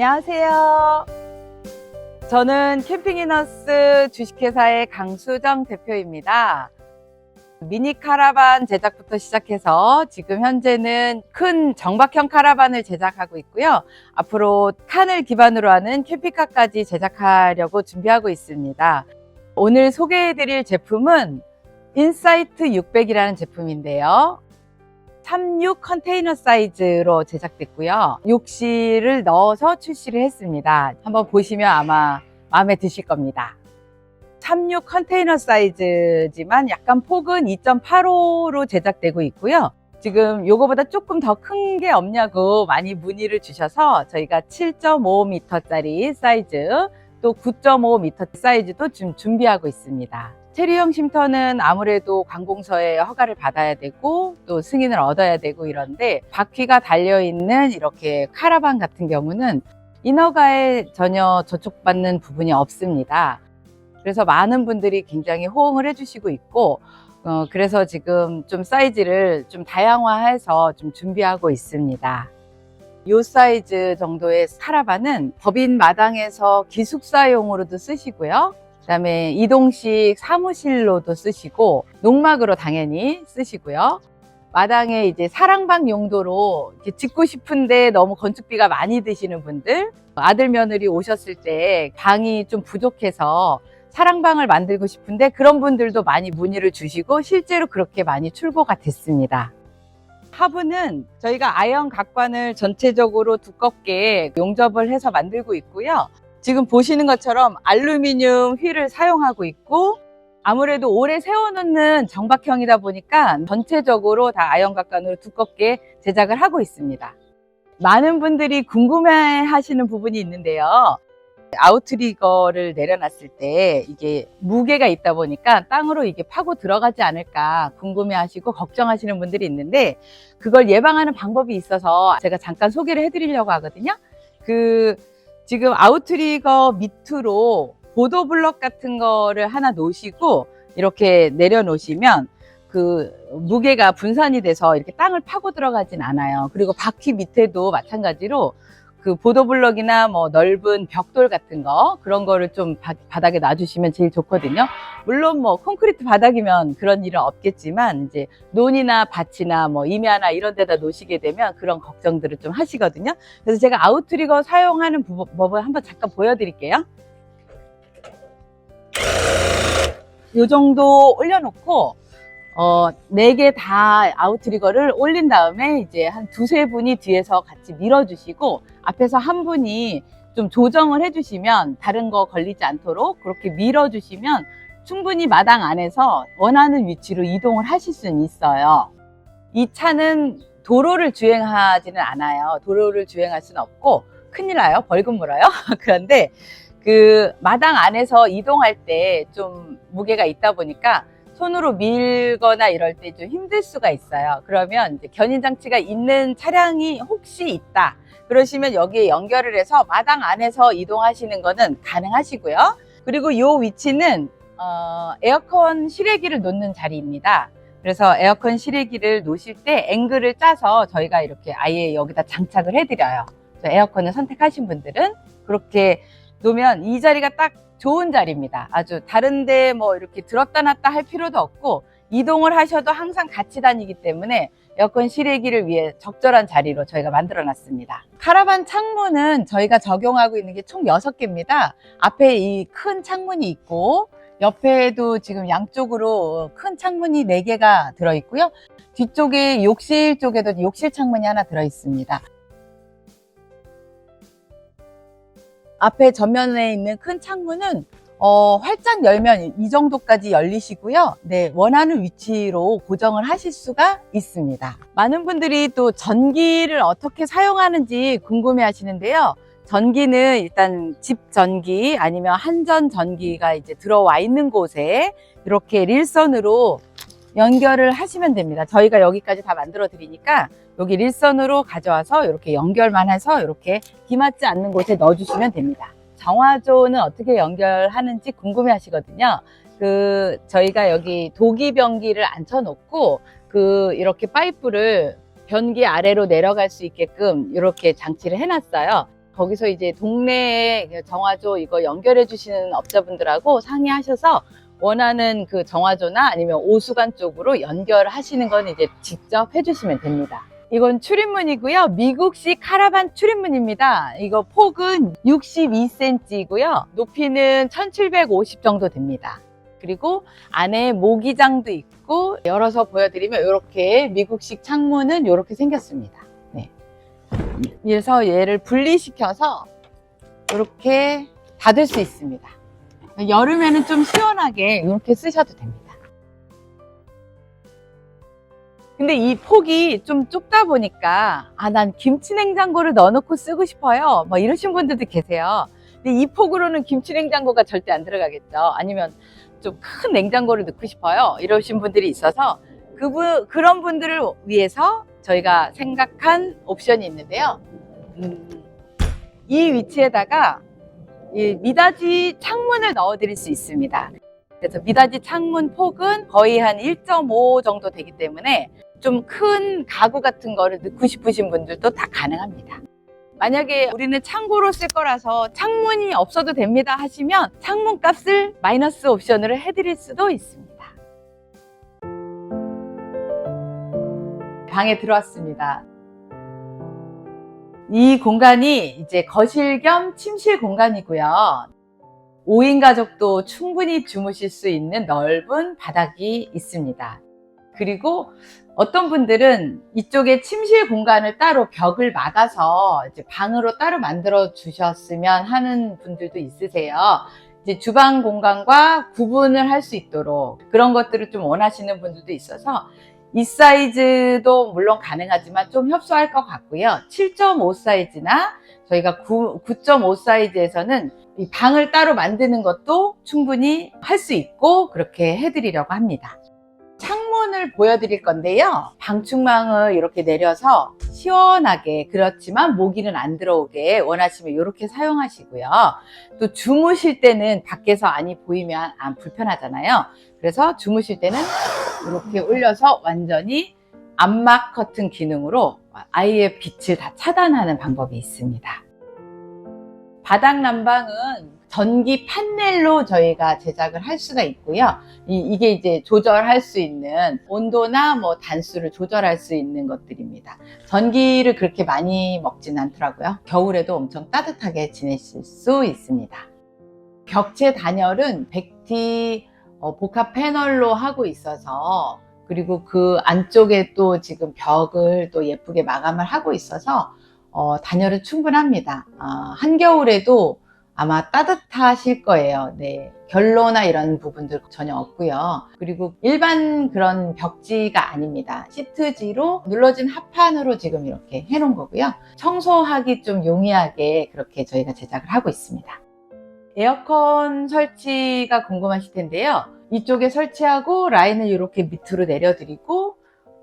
안녕하세요. 저는 캠핑이너스 주식회사의 강수정 대표입니다. 미니 카라반 제작부터 시작해서 지금 현재는 큰 정박형 카라반을 제작하고 있고요. 앞으로 칸을 기반으로 하는 캠핑카까지 제작하려고 준비하고 있습니다. 오늘 소개해드릴 제품은 인사이트 600이라는 제품인데요. 36 컨테이너 사이즈로 제작됐고요. 욕실을 넣어서 출시를 했습니다. 한번 보시면 아마 마음에 드실 겁니다. 36 컨테이너 사이즈지만 약간 폭은 2.85로 제작되고 있고요. 지금 요거보다 조금 더 큰 게 없냐고 많이 문의를 주셔서 저희가 7.5m짜리 사이즈 또 9.5m 사이즈도 지금 준비하고 있습니다. 체리형 쉼터는 아무래도 관공서에 허가를 받아야 되고 또 승인을 얻어야 되고 이런데 바퀴가 달려있는 이렇게 카라반 같은 경우는 인허가에 전혀 저촉받는 부분이 없습니다. 그래서 많은 분들이 굉장히 호응을 해주시고 있고 어, 그래서 지금 좀 사이즈를 좀 다양화해서 좀 준비하고 있습니다. 요 사이즈 정도의 카라반은 법인 마당에서 기숙사용으로도 쓰시고요. 그다음에 이동식 사무실로도 쓰시고 농막으로 당연히 쓰시고요. 마당에 이제 사랑방 용도로 짓고 싶은데 너무 건축비가 많이 드시는 분들, 아들 며느리 오셨을 때 방이 좀 부족해서 사랑방을 만들고 싶은데 그런 분들도 많이 문의를 주시고 실제로 그렇게 많이 출고가 됐습니다. 하부는 저희가 아연 각관을 전체적으로 두껍게 용접을 해서 만들고 있고요. 지금 보시는 것처럼 알루미늄 휠을 사용하고 있고 아무래도 오래 세워놓는 정박형이다 보니까 전체적으로 다 아연각관으로 두껍게 제작을 하고 있습니다. 많은 분들이 궁금해 하시는 부분이 있는데요. 아우트리거를 내려놨을 때 이게 무게가 있다 보니까 땅으로 이게 파고 들어가지 않을까 궁금해 하시고 걱정하시는 분들이 있는데 그걸 예방하는 방법이 있어서 제가 잠깐 소개를 해드리려고 하거든요. 그 지금 아우트리거 밑으로 보도 블럭 같은 거를 하나 놓으시고 이렇게 내려놓으시면 그 무게가 분산이 돼서 이렇게 땅을 파고 들어가진 않아요. 그리고 바퀴 밑에도 마찬가지로 그 보도블럭이나 뭐 넓은 벽돌 같은 거 그런 거를 좀 바, 바닥에 놔주시면 제일 좋거든요. 물론 뭐 콘크리트 바닥이면 그런 일은 없겠지만 이제 논이나 밭이나 뭐 임야나 이런 데다 놓으시게 되면 그런 걱정들을 좀 하시거든요. 그래서 제가 아웃트리거 사용하는 부- 법을 한번 잠깐 보여드릴게요. 이 정도 올려놓고 어, 네 개 다 아웃트리거를 올린 다음에 이제 한 두세 분이 뒤에서 같이 밀어주시고 앞에서 한 분이 좀 조정을 해주시면 다른 거 걸리지 않도록 그렇게 밀어주시면 충분히 마당 안에서 원하는 위치로 이동을 하실 수는 있어요. 이 차는 도로를 주행하지는 않아요. 도로를 주행할 수는 없고 큰일 나요. 벌금 물어요. 그런데 그 마당 안에서 이동할 때 좀 무게가 있다 보니까 손으로 밀거나 이럴 때 좀 힘들 수가 있어요. 그러면 견인 장치가 있는 차량이 혹시 있다. 그러시면 여기에 연결을 해서 마당 안에서 이동하시는 거는 가능하시고요. 그리고 이 위치는 어, 에어컨 실외기를 놓는 자리입니다. 그래서 에어컨 실외기를 놓으실 때 앵글을 짜서 저희가 이렇게 아예 여기다 장착을 해드려요. 에어컨을 선택하신 분들은 그렇게 놓으면 이 자리가 딱 좋은 자리입니다. 아주 다른데 뭐 이렇게 들었다 놨다 할 필요도 없고 이동을 하셔도 항상 같이 다니기 때문에 에어컨 실외기를 위해 적절한 자리로 저희가 만들어 놨습니다. 카라반 창문은 저희가 적용하고 있는 게 총 6개입니다. 앞에 이 큰 창문이 있고 옆에도 지금 양쪽으로 큰 창문이 4개가 들어 있고요. 뒤쪽에 욕실 쪽에도 욕실 창문이 하나 들어 있습니다. 앞에 전면에 있는 큰 창문은 어, 활짝 열면 이 정도까지 열리시고요. 네, 원하는 위치로 고정을 하실 수가 있습니다. 많은 분들이 또 전기를 어떻게 사용하는지 궁금해 하시는데요. 전기는 일단 집 전기 아니면 한전 전기가 이제 들어와 있는 곳에 이렇게 릴선으로 연결을 하시면 됩니다. 저희가 여기까지 다 만들어 드리니까 여기 릴선으로 가져와서 이렇게 연결만 해서 이렇게 비 맞지 않는 곳에 넣어주시면 됩니다. 정화조는 어떻게 연결하는지 궁금해 하시거든요. 그, 저희가 여기 도기 변기를 앉혀놓고 그, 이렇게 파이프를 변기 아래로 내려갈 수 있게끔 이렇게 장치를 해놨어요. 거기서 이제 동네에 그 정화조 이거 연결해 주시는 업자분들하고 상의하셔서 원하는 그 정화조나 아니면 오수관 쪽으로 연결하시는 건 이제 직접 해주시면 됩니다. 이건 출입문이고요. 미국식 카라반 출입문입니다. 이거 폭은 62cm이고요. 높이는 1750 정도 됩니다. 그리고 안에 모기장도 있고 열어서 보여드리면 이렇게 미국식 창문은 이렇게 생겼습니다. 네. 그래서 얘를 분리시켜서 이렇게 닫을 수 있습니다. 여름에는 좀 시원하게 이렇게 쓰셔도 됩니다. 근데 이 폭이 좀 좁다 보니까 아 난 김치 냉장고를 넣어놓고 쓰고 싶어요. 뭐 이러신 분들도 계세요. 근데 이 폭으로는 김치 냉장고가 절대 안 들어가겠죠. 아니면 좀 큰 냉장고를 넣고 싶어요. 이러신 분들이 있어서 그분 그런 분들을 위해서 저희가 생각한 옵션이 있는데요. 음, 이 위치에다가 이 미닫이 창문을 넣어 드릴 수 있습니다. 그래서 미닫이 창문 폭은 거의 한 1.5 정도 되기 때문에 좀 큰 가구 같은 거를 넣고 싶으신 분들도 다 가능합니다. 만약에 우리는 창고로 쓸 거라서 창문이 없어도 됩니다 하시면 창문 값을 마이너스 옵션으로 해드릴 수도 있습니다. 방에 들어왔습니다. 이 공간이 이제 거실 겸 침실 공간이고요. 5인 가족도 충분히 주무실 수 있는 넓은 바닥이 있습니다. 그리고 어떤 분들은 이쪽에 침실 공간을 따로 벽을 막아서 이제 방으로 따로 만들어 주셨으면 하는 분들도 있으세요. 이제 주방 공간과 구분을 할 수 있도록 그런 것들을 좀 원하시는 분들도 있어서 이 사이즈도 물론 가능하지만 좀 협소할 것 같고요. 7.5 사이즈나 저희가 9, 9.5 사이즈에서는 이 방을 따로 만드는 것도 충분히 할 수 있고 그렇게 해드리려고 합니다. 창문을 보여드릴 건데요. 방충망을 이렇게 내려서 시원하게 그렇지만 모기는 안 들어오게 원하시면 이렇게 사용하시고요. 또 주무실 때는 밖에서 안이 보이면 안 불편하잖아요. 그래서 주무실 때는 이렇게 올려서 완전히 암막 커튼 기능으로 아이의 빛을 다 차단하는 방법이 있습니다. 바닥 난방은 전기 판넬로 저희가 제작을 할 수가 있고요. 이, 게 이제 조절할 수 있는 온도나 뭐 단수를 조절할 수 있는 것들입니다. 전기를 그렇게 많이 먹진 않더라고요. 겨울에도 엄청 따뜻하게 지내실 수 있습니다. 벽체 단열은 백티 어, 복합 패널로 하고 있어서 그리고 그 안쪽에 또 지금 벽을 또 예쁘게 마감을 하고 있어서 어, 단열은 충분합니다. 어, 한겨울에도 아마 따뜻하실 거예요. 네. 결로나 이런 부분들 전혀 없고요. 그리고 일반 그런 벽지가 아닙니다. 시트지로 눌러진 합판으로 지금 이렇게 해놓은 거고요. 청소하기 좀 용이하게 그렇게 저희가 제작을 하고 있습니다. 에어컨 설치가 궁금하실 텐데요. 이쪽에 설치하고 라인을 이렇게 밑으로 내려드리고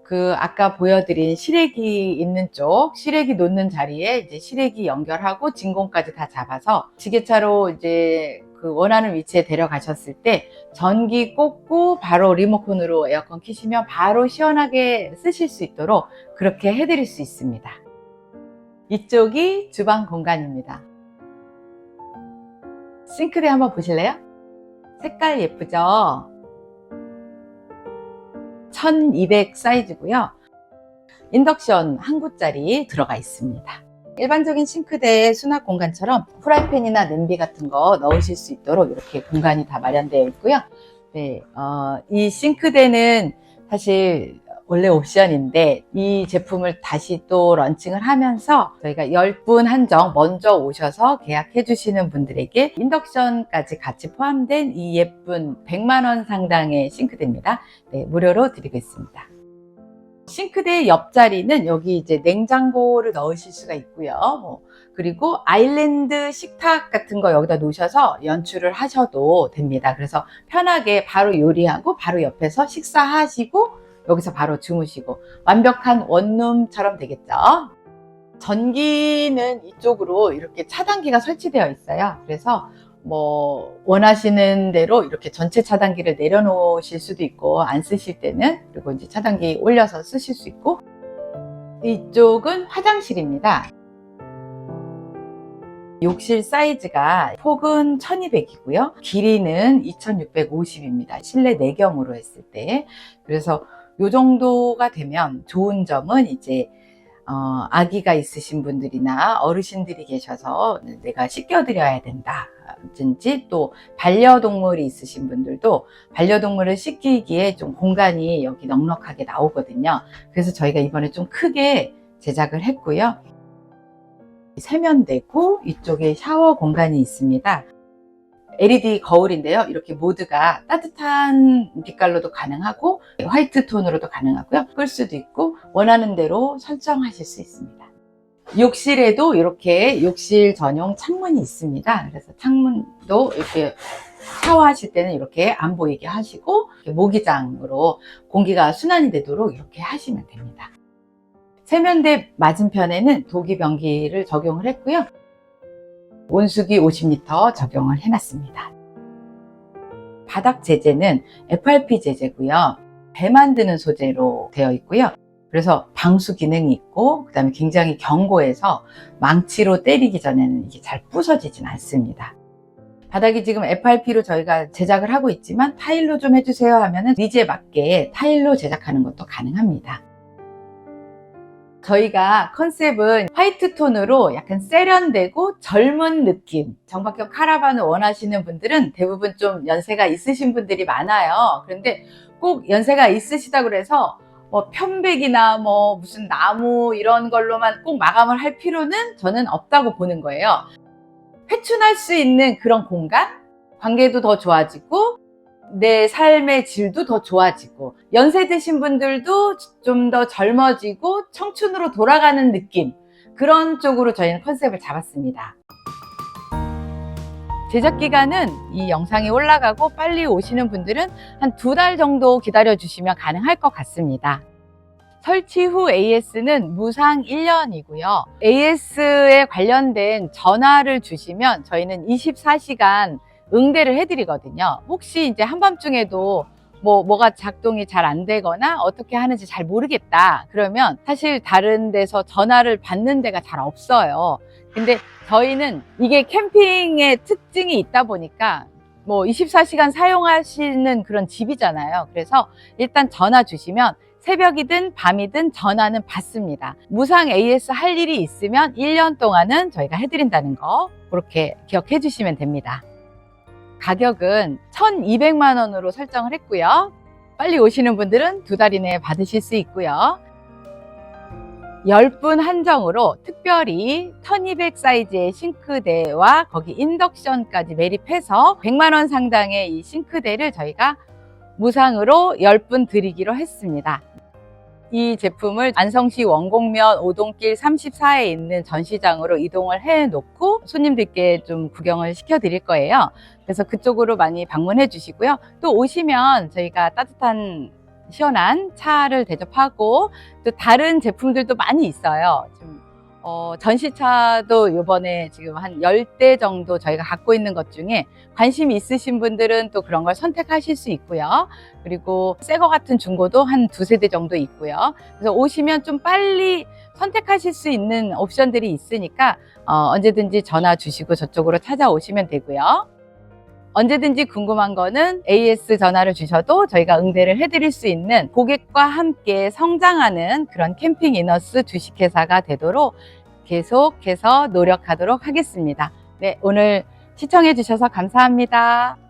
그 아까 보여드린 실외기 있는 쪽 실외기 놓는 자리에 이제 실외기 연결하고 진공까지 다 잡아서 지게차로 이제 그 원하는 위치에 데려가셨을 때 전기 꽂고 바로 리모컨으로 에어컨 키시면 바로 시원하게 쓰실 수 있도록 그렇게 해드릴 수 있습니다. 이쪽이 주방 공간입니다. 싱크대 한번 보실래요? 색깔 예쁘죠? 1200 사이즈고요. 인덕션 한 구짜리 들어가 있습니다. 일반적인 싱크대 수납 공간처럼 프라이팬이나 냄비 같은 거 넣으실 수 있도록 이렇게 공간이 다 마련되어 있고요. 네, 어, 이 싱크대는 사실 원래 옵션인데 이 제품을 다시 또 런칭을 하면서 저희가 10분 한정 먼저 오셔서 계약해 주시는 분들에게 인덕션까지 같이 포함된 이 예쁜 100만원 상당의 싱크대입니다. 네, 무료로 드리고 있습니다. 싱크대 옆자리는 여기 이제 냉장고를 넣으실 수가 있고요. 뭐 그리고 아일랜드 식탁 같은 거 여기다 놓으셔서 연출을 하셔도 됩니다. 그래서 편하게 바로 요리하고 바로 옆에서 식사하시고 여기서 바로 주무시고 완벽한 원룸처럼 되겠죠. 전기는 이쪽으로 이렇게 차단기가 설치되어 있어요. 그래서 뭐 원하시는 대로 이렇게 전체 차단기를 내려놓으실 수도 있고 안 쓰실 때는 그리고 이제 차단기 올려서 쓰실 수 있고 이쪽은 화장실입니다. 욕실 사이즈가 폭은 1200이고요. 길이는 2650입니다. 실내 내경으로 했을 때. 그래서 요 정도가 되면 좋은 점은 이제 어, 아기가 있으신 분들이나 어르신들이 계셔서 내가 씻겨드려야 된다. 든지 또 반려동물이 있으신 분들도 반려동물을 씻기기에 좀 공간이 여기 넉넉하게 나오거든요. 그래서 저희가 이번에 좀 크게 제작을 했고요. 세면되고 이쪽에 샤워 공간이 있습니다. LED 거울인데요. 이렇게 모드가 따뜻한 빛깔로도 가능하고 화이트 톤으로도 가능하고요. 끌 수도 있고 원하는 대로 설정하실 수 있습니다. 욕실에도 이렇게 욕실 전용 창문이 있습니다. 그래서 창문도 이렇게 샤워하실 때는 이렇게 안 보이게 하시고 모기장으로 공기가 순환이 되도록 이렇게 하시면 됩니다. 세면대 맞은편에는 도기 변기를 적용을 했고요. 온수기 50리터 적용을 해놨습니다. 바닥 재재는 FRP 재재고요. 배 만드는 소재로 되어 있고요. 그래서 방수 기능이 있고 그다음에 굉장히 견고해서 망치로 때리기 전에는 이게 잘 부서지진 않습니다. 바닥이 지금 FRP로 저희가 제작을 하고 있지만 타일로 좀 해주세요 하면은 니즈에 맞게 타일로 제작하는 것도 가능합니다. 저희가 컨셉은 화이트 톤으로 약간 세련되고 젊은 느낌. 정박형 카라반을 원하시는 분들은 대부분 좀 연세가 있으신 분들이 많아요. 그런데 꼭 연세가 있으시다 그래서 뭐 편백이나 뭐 무슨 나무 이런 걸로만 꼭 마감을 할 필요는 저는 없다고 보는 거예요. 회춘할 수 있는 그런 공간, 관계도 더 좋아지고 내 삶의 질도 더 좋아지고 연세 드신 분들도 좀 더 젊어지고 청춘으로 돌아가는 느낌 그런 쪽으로 저희는 컨셉을 잡았습니다. 제작 기간은 이 영상이 올라가고 빨리 오시는 분들은 한 두 달 정도 기다려 주시면 가능할 것 같습니다. 설치 후 AS는 무상 1년이고요. AS에 관련된 전화를 주시면 저희는 24시간 응대를 해드리거든요. 혹시 이제 한밤중에도 뭐, 뭐가 작동이 잘 안 되거나 어떻게 하는지 잘 모르겠다. 그러면 사실 다른 데서 전화를 받는 데가 잘 없어요. 근데 저희는 이게 캠핑의 특징이 있다 보니까 뭐 24시간 사용하시는 그런 집이잖아요. 그래서 일단 전화 주시면 새벽이든 밤이든 전화는 받습니다. 무상 AS 할 일이 있으면 1년 동안은 저희가 해드린다는 거 그렇게 기억해 주시면 됩니다. 가격은 1,200만 원으로 설정을 했고요. 빨리 오시는 분들은 두 달 이내에 받으실 수 있고요. 10분 한정으로 특별히 1200 사이즈의 싱크대와 거기 인덕션까지 매립해서 100만 원 상당의 이 싱크대를 저희가 무상으로 10분 드리기로 했습니다. 이 제품을 안성시 원곡면 오동길 34에 있는 전시장으로 이동을 해 놓고 손님들께 좀 구경을 시켜 드릴 거예요. 그래서 그쪽으로 많이 방문해 주시고요. 또 오시면 저희가 따뜻한 시원한 차를 대접하고 또 다른 제품들도 많이 있어요. 지금 어, 전시차도 이번에 지금 한 10대 정도 저희가 갖고 있는 것 중에 관심 있으신 분들은 또 그런 걸 선택하실 수 있고요. 그리고 새 거 같은 중고도 한 두세 대 정도 있고요. 그래서 오시면 좀 빨리 선택하실 수 있는 옵션들이 있으니까 어, 언제든지 전화 주시고 저쪽으로 찾아오시면 되고요. 언제든지 궁금한 거는 AS 전화를 주셔도 저희가 응대를 해드릴 수 있는 고객과 함께 성장하는 그런 캠핑 이너스 주식회사가 되도록 계속해서 노력하도록 하겠습니다. 네, 오늘 시청해 주셔서 감사합니다.